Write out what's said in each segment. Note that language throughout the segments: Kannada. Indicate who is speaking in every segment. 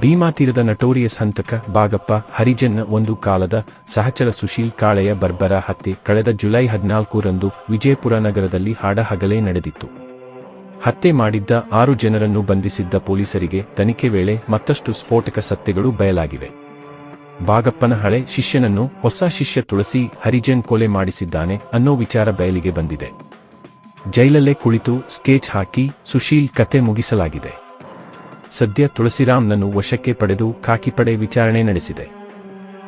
Speaker 1: ಭೀಮಾ ತೀರದ ನಟೋರಿಯಸ್ ಹಂತಕ ಬಾಗಪ್ಪ ಹರಿಜನ್ನ ಒಂದು ಕಾಲದ ಸಹಚರ ಸುಶೀಲ್ ಕಾಳೆಯ ಬರ್ಬರ ಹತ್ಯೆ ಕಳೆದ ಜುಲೈ ಹದಿನಾಲ್ಕರಂದು ವಿಜಯಪುರ ನಗರದಲ್ಲಿ ಹಾಡಹಗಲೇ ನಡೆದಿತ್ತು. ಹತ್ಯೆ ಮಾಡಿದ್ದ ಆರು ಜನರನ್ನು ಬಂಧಿಸಿದ್ದ ಪೊಲೀಸರಿಗೆ ತನಿಖೆ ವೇಳೆ ಮತ್ತಷ್ಟು ಸ್ಫೋಟಕ ಸತ್ಯಗಳು ಬಯಲಾಗಿವೆ. ಬಾಗಪ್ಪನ ಹಳೆ ಶಿಷ್ಯನನ್ನು ಹೊಸ ಶಿಷ್ಯ ತುಳಸಿ ಹರಿಜನ್ ಕೊಲೆ ಮಾಡಿಸಿದ್ದಾನೆ ಅನ್ನೋ ವಿಚಾರ ಬಯಲಿಗೆ ಬಂದಿದೆ. ಜೈಲಲ್ಲೇ ಕುಳಿತು ಸ್ಕೇಚ್ ಹಾಕಿ ಸುಶೀಲ್ ಕತೆ ಮುಗಿಸಲಾಗಿದೆ. ಸದ್ಯ ತುಳಸಿರಾಮ್ನನ್ನು ವಶಕ್ಕೆ ಪಡೆದು ಕಾಕಿಪಡೆ ವಿಚಾರಣೆ ನಡೆಸಿದೆ.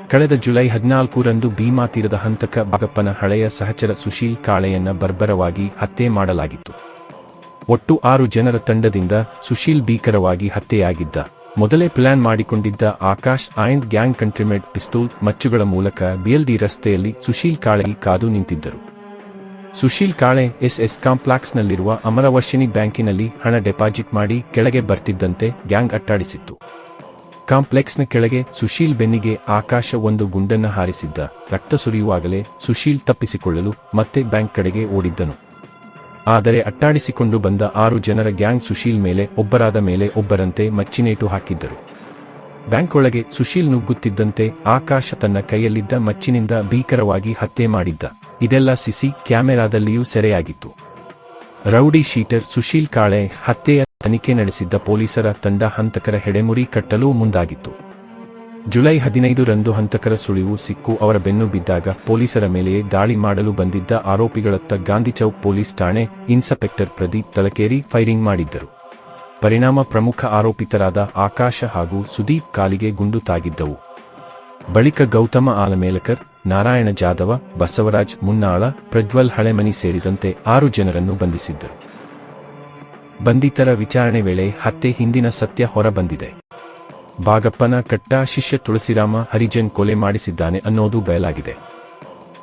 Speaker 1: ಕಳೆದ ಜುಲೈ ಹದಿನಾಲ್ಕರಂದು ಭೀಮಾ ತೀರದ ಹಂತಕ ಬಾಗಪ್ಪನ ಹಳೆಯ ಸಹಚರ ಸುಶೀಲ್ ಕಾಳೆಯನ್ನ ಬರ್ಬರವಾಗಿ ಹತ್ಯೆ ಮಾಡಲಾಗಿತ್ತು. ಒಟ್ಟು ಆರು ಜನರ ತಂಡದಿಂದ ಸುಶೀಲ್ ಭೀಕರವಾಗಿ ಹತ್ಯೆಯಾಗಿದ್ದ, ಮೊದಲೇ ಪ್ಲಾನ್ ಮಾಡಿಕೊಂಡಿದ್ದ Akash and gang country made pistol ಮಚ್ಚುಗಳ ಮೂಲಕ ಬಿಎಲ್ಡಿ ರಸ್ತೆಯಲ್ಲಿ ಸುಶೀಲ್ ಕಾಳಗಿ ಕಾದು ನಿಂತಿದ್ದರು. ಸುಶೀಲ್ ಕಾಳೆ ಎಸ್ಎಸ್ ಕಾಂಪ್ಲೆಕ್ಸ್ನಲ್ಲಿರುವ ಅಮರವರ್ಷಿಣಿ ಬ್ಯಾಂಕಿನಲ್ಲಿ ಹಣ ಡೆಪಾಸಿಟ್ ಮಾಡಿ ಕೆಳಗೆ ಬರ್ತಿದ್ದಂತೆ ಗ್ಯಾಂಗ್ ಅಟ್ಟಾಡಿಸಿತ್ತು. ಕಾಂಪ್ಲೆಕ್ಸ್ನ ಕೆಳಗೆ ಸುಶೀಲ್ ಬೆನ್ನಿಗೆ ಆಕಾಶ ಒಂದು ಗುಂಡನ್ನು ಹಾರಿಸಿದ್ದ. ರಕ್ತ ಸುರಿಯುವಾಗಲೇ ಸುಶೀಲ್ ತಪ್ಪಿಸಿಕೊಳ್ಳಲು ಮತ್ತೆ ಬ್ಯಾಂಕ್ ಕಡೆಗೆ ಓಡಿದ್ದನು. ಆದರೆ ಅಟ್ಟಾಡಿಸಿಕೊಂಡು ಬಂದ ಆರು ಜನರ ಗ್ಯಾಂಗ್ ಸುಶೀಲ್ ಮೇಲೆ ಒಬ್ಬರಾದ ಮೇಲೆ ಒಬ್ಬರಂತೆ ಮಚ್ಚಿನೇಟು ಹಾಕಿದ್ದರು. ಬ್ಯಾಂಕ್ ಒಳಗೆ ಸುಶೀಲ್ ನುಗ್ಗುತ್ತಿದ್ದಂತೆ ಆಕಾಶ ತನ್ನ ಕೈಯಲ್ಲಿದ್ದ ಮಚ್ಚಿನಿಂದ ಭೀಕರವಾಗಿ ಹತ್ಯೆ ಮಾಡಿದ್ದ. ಇದೆಲ್ಲ ಸಿಸಿ ಕ್ಯಾಮೆರಾದಲ್ಲಿಯೂ ಸೆರೆಯಾಗಿತ್ತು. ರೌಡಿ ಶೀಟರ್ ಸುಶೀಲ್ ಕಾಳೆ ಹತ್ಯೆಯ ತನಿಖೆ ನಡೆಸಿದ್ದ ಪೊಲೀಸರ ತಂಡ ಹಂತಕರ ಹೆಡೆಮುರಿ ಕಟ್ಟಲು ಮುಂದಾಗಿತ್ತು. ಜುಲೈ ಹದಿನೈದರಂದು ಹಂತಕರ ಸುಳಿವು ಸಿಕ್ಕು ಅವರ ಬೆನ್ನು ಬಿದ್ದಾಗ ಪೊಲೀಸರ ಮೇಲೆಯೇ ದಾಳಿ ಮಾಡಲು ಬಂದಿದ್ದ ಆರೋಪಿಗಳತ್ತ ಗಾಂಧಿ ಚೌಕ್ ಪೊಲೀಸ್ ಠಾಣೆ ಇನ್ಸ್ಪೆಕ್ಟರ್ ಪ್ರದೀಪ್ ತಲಕೇರಿ ಫೈರಿಂಗ್ ಮಾಡಿದ್ದರು. ಪರಿಣಾಮ ಪ್ರಮುಖ ಆರೋಪಿತರಾದ ಆಕಾಶ ಹಾಗೂ ಸುದೀಪ್ ಕಾಲಿಗೆ ಗುಂಡು ತಾಗಿದ್ದವು. ಬಳಿಕ ಗೌತಮ ಆಲಮೇಲಕರ್ ನಾರಾಯಣ ಜಾಧವ, ಬಸವರಾಜ್ ಮುನ್ನಾಳ, ಪ್ರಜ್ವಲ್ ಹಳೆಮನಿ ಸೇರಿದಂತೆ ಆರು ಜನರನ್ನು ಬಂಧಿಸಿದ್ದರು. ಬಂಧಿತರ ವಿಚಾರಣೆ ವೇಳೆ ಹತ್ಯೆ ಹಿಂದಿನ ಸತ್ಯ ಹೊರಬಂದಿದೆ. ಬಾಗಪ್ಪನ ಕಟ್ಟ ಶಿಷ್ಯ ತುಳಸಿರಾಮ ಹರಿಜನ್ ಕೊಲೆ ಮಾಡಿಸಿದ್ದಾನೆ ಅನ್ನೋದು ಬಯಲಾಗಿದೆ.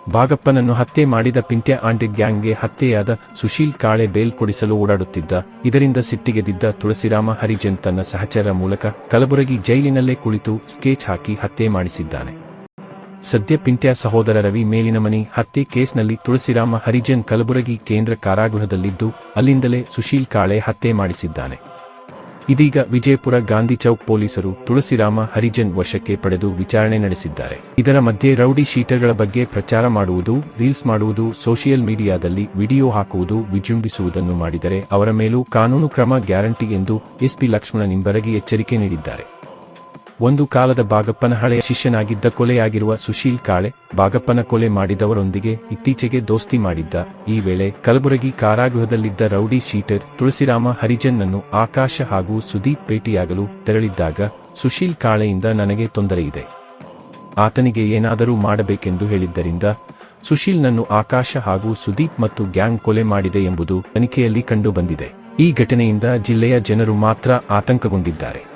Speaker 1: ಬಾಗಪ್ಪನನ್ನು ಹತ್ಯೆ ಮಾಡಿದ ಪಿಂಟ್ಯ ಆಂಟಿ ಗ್ಯಾಂಗ್ಗೆ ಹತ್ಯೆಯಾದ ಸುಶೀಲ್ ಕಾಳೆ ಬೇಲ್ ಕೊಡಿಸಲು ಓಡಾಡುತ್ತಿದ್ದ, ಇದರಿಂದ ಸಿಟ್ಟಿಗೆದಿದ್ದ ತುಳಸಿರಾಮ ಹರಿಜನ್ ತನ್ನ ಸಹಚರ ಮೂಲಕ ಕಲಬುರಗಿ ಜೈಲಿನಲ್ಲೇ ಕುಳಿತು ಸ್ಕೇಚ್ ಹಾಕಿ ಹತ್ಯೆ ಮಾಡಿಸಿದ್ದಾನೆ. ಸದ್ಯ ಪಿಂಟ್ಯಾ ಸಹೋದರ ರವಿ ಮೇಲಿನ ಮನೆ ಹತ್ಯೆ ಕೇಸ್ನಲ್ಲಿ ತುಳಸಿರಾಮ ಹರಿಜನ್ ಕಲಬುರಗಿ ಕೇಂದ್ರ ಕಾರಾಗೃಹದಲ್ಲಿದ್ದು, ಅಲ್ಲಿಂದಲೇ ಸುಶೀಲ್ ಕಾಳೆ ಹತ್ಯೆ ಮಾಡಿಸಿದ್ದಾನೆ. ಇದೀಗ ವಿಜಯಪುರ ಗಾಂಧಿ ಚೌಕ್ ಪೊಲೀಸರು ತುಳಸಿರಾಮ ಹರಿಜನ್ ವಶಕ್ಕೆ ಪಡೆದು ವಿಚಾರಣೆ ನಡೆಸಿದ್ದಾರೆ. ಇದರ ಮಧ್ಯೆ ರೌಡಿ ಶೀಟರ್ಗಳ ಬಗ್ಗೆ ಪ್ರಚಾರ ಮಾಡುವುದು, ರೀಲ್ಸ್ ಮಾಡುವುದು, ಸೋಷಿಯಲ್ ಮೀಡಿಯಾದಲ್ಲಿ ವಿಡಿಯೋ ಹಾಕುವುದು ವಿಜೃಂಭಿಸುವುದನ್ನು ಮಾಡಿದರೆ ಅವರ ಮೇಲೂ ಕಾನೂನು ಕ್ರಮ ಗ್ಯಾರಂಟಿ ಎಂದು ಎಸ್ಪಿ ಲಕ್ಷ್ಮಣ ನಿಂಬರಗಿ ಎಚ್ಚರಿಕೆ ನೀಡಿದ್ದಾರೆ. ಒಂದು ಕಾಲದ ಬಾಗಪ್ಪನ ಹಳೆಯ ಶಿಷ್ಯನಾಗಿದ್ದ ಕೊಲೆಯಾಗಿರುವ ಸುಶೀಲ್ ಕಾಳೆ, ಬಾಗಪ್ಪನ ಕೊಲೆ ಮಾಡಿದವರೊಂದಿಗೆ ಇತ್ತೀಚೆಗೆ ದೋಸ್ತಿ ಮಾಡಿದ್ದ. ಈ ವೇಳೆ ಕಲಬುರಗಿ ಕಾರಾಗೃಹದಲ್ಲಿದ್ದ ರೌಡಿ ಶೀಟರ್ ತುಳಸಿರಾಮ ಹರಿಜನ್ನನ್ನು ಆಕಾಶ ಹಾಗೂ ಸುದೀಪ್ ಭೇಟಿಯಾಗಲು ತೆರಳಿದ್ದಾಗ ಸುಶೀಲ್ ಕಾಳೆಯಿಂದ ನನಗೆ ತೊಂದರೆಯಿದೆ ಆತನಿಗೆ ಏನಾದರೂ ಮಾಡಬೇಕೆಂದು ಹೇಳಿದ್ದರಿಂದ ಸುಶೀಲ್ನನ್ನು ಆಕಾಶ ಹಾಗೂ ಸುದೀಪ್ ಮತ್ತು ಗ್ಯಾಂಗ್ ಕೊಲೆ ಮಾಡಿದೆ ಎಂಬುದು ತನಿಖೆಯಲ್ಲಿ ಕಂಡುಬಂದಿದೆ. ಈ ಘಟನೆಯಿಂದ ಜಿಲ್ಲೆಯ ಜನರು ಮಾತ್ರ ಆತಂಕಗೊಂಡಿದ್ದಾರೆ.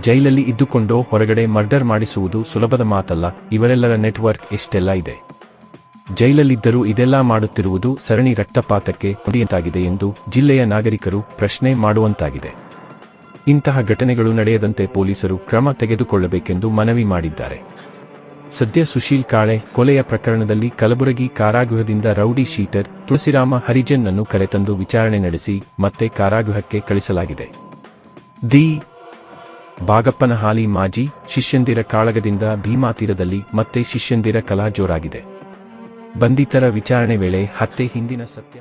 Speaker 1: ಜೈಲಲ್ಲಿ ಇದ್ದುಕೊಂಡೋ ಹೊರಗಡೆ ಮರ್ಡರ್ ಮಾಡಿಸುವುದು ಸುಲಭದ ಮಾತಲ್ಲ, ಇವರೆಲ್ಲರ ನೆಟ್ವರ್ಕ್ ಎಷ್ಟೆಲ್ಲ ಇದೆ. ಜೈಲಲ್ಲಿದ್ದರೂ ಇದೆಲ್ಲ ಮಾಡುತ್ತಿರುವುದು ಸರಣಿ ರಕ್ತಪಾತಕ್ಕೆ ಕೊಂಡಿಯಂತಾಗಿದೆ ಎಂದು ಜಿಲ್ಲೆಯ ನಾಗರಿಕರು ಪ್ರಶ್ನೆ ಮಾಡುವಂತಾಗಿದೆ. ಇಂತಹ ಘಟನೆಗಳು ನಡೆಯದಂತೆ ಪೊಲೀಸರು ಕ್ರಮ ತೆಗೆದುಕೊಳ್ಳಬೇಕೆಂದು ಮನವಿ ಮಾಡಿದ್ದಾರೆ. ಸದ್ಯ ಸುಶೀಲ್ ಕಾಳೆ ಕೊಲೆಯ ಪ್ರಕರಣದಲ್ಲಿ ಕಲಬುರಗಿ ಕಾರಾಗೃಹದಿಂದ ರೌಡಿ ಶೀಟರ್ ತುಳಸಿರಾಮ ಹರಿಜನ್ ಅನ್ನು ಕರೆತಂದು ವಿಚಾರಣೆ ನಡೆಸಿ ಮತ್ತೆ ಕಾರಾಗೃಹಕ್ಕೆ ಕಳಿಸಲಾಗಿದೆ. ದಿ ಬಾಗಪ್ಪನ ಹಾಲಿ ಮಾಜಿ ಶಿಷ್ಯಂದಿರ ಕಾಳಗದಿಂದ ಭೀಮಾ ತೀರದಲ್ಲಿ ಮತ್ತೆ ಶಿಷ್ಯಂದಿರ ಕಲಾ ಜೋರಾಗಿದೆ. ಬಂಧಿತರ ವಿಚಾರಣೆ ವೇಳೆ ಹತ್ತೆ ಹಿಂದಿನ ಸತ್ಯ